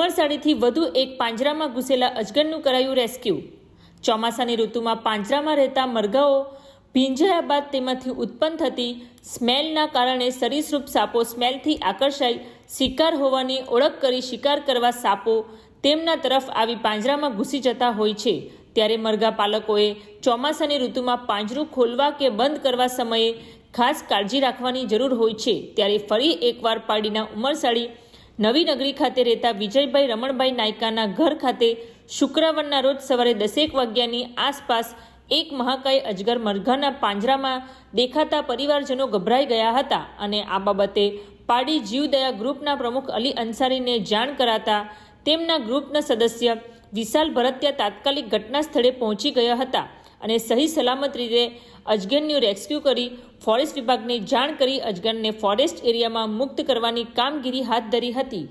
ઉમરસાડીથી વધુ એક પાંજરામાં ઘૂસેલા અજગરનું કરાયું રેસ્ક્યુ. ચોમાસાની ઋતુમાં પાંજરામાં રહેતા મરઘાઓ ભીંજાયા બાદ તેમાંથી ઉત્પન્ન થતી સ્મેલના કારણે સરીસૃપ સાપો સ્મેલથી આકર્ષાઈ શિકાર હોવાની ઓળખ કરી શિકાર કરવા સાપો તેમના તરફ આવી પાંજરામાં ઘૂસી જતા હોય છે. ત્યારે મરઘા પાલકોએ ચોમાસાની ઋતુમાં પાંજરું ખોલવા કે બંધ કરવા સમયે ખાસ કાળજી રાખવાની જરૂર હોય છે. ત્યારે ફરી એકવાર પાડીના ઉમરસાડી નવી નગરી ખાતે રહેતા વિજયભાઈ રમણભાઈ નાયકાના ઘર ખાતે શુક્રવારના રોજ સવારે દસેક વાગ્યાની આસપાસ એક મહાકાય અજગર મરઘાના પાંજરામાં દેખાતા પરિવારજનો ગભરાઈ ગયા હતા અને આ બાબતે પાડી જીવદયા ગ્રુપના પ્રમુખ અલી અંસારીને જાણ કરાતા તેમના ગ્રુપના સદસ્ય વિશાલ ભરતિયા તાત્કાલિક ઘટના સ્થળે પહોંચી ગયા હતા. અને સહી સલામત રીતે અજગરનું રેસ્ક્યુ કરી ફોરેસ્ટ વિભાગને જાણ કરી અજગરને ફોરેસ્ટ એરિયામાં મુક્ત કરવાની કામગીરી હાથ ધરી હતી.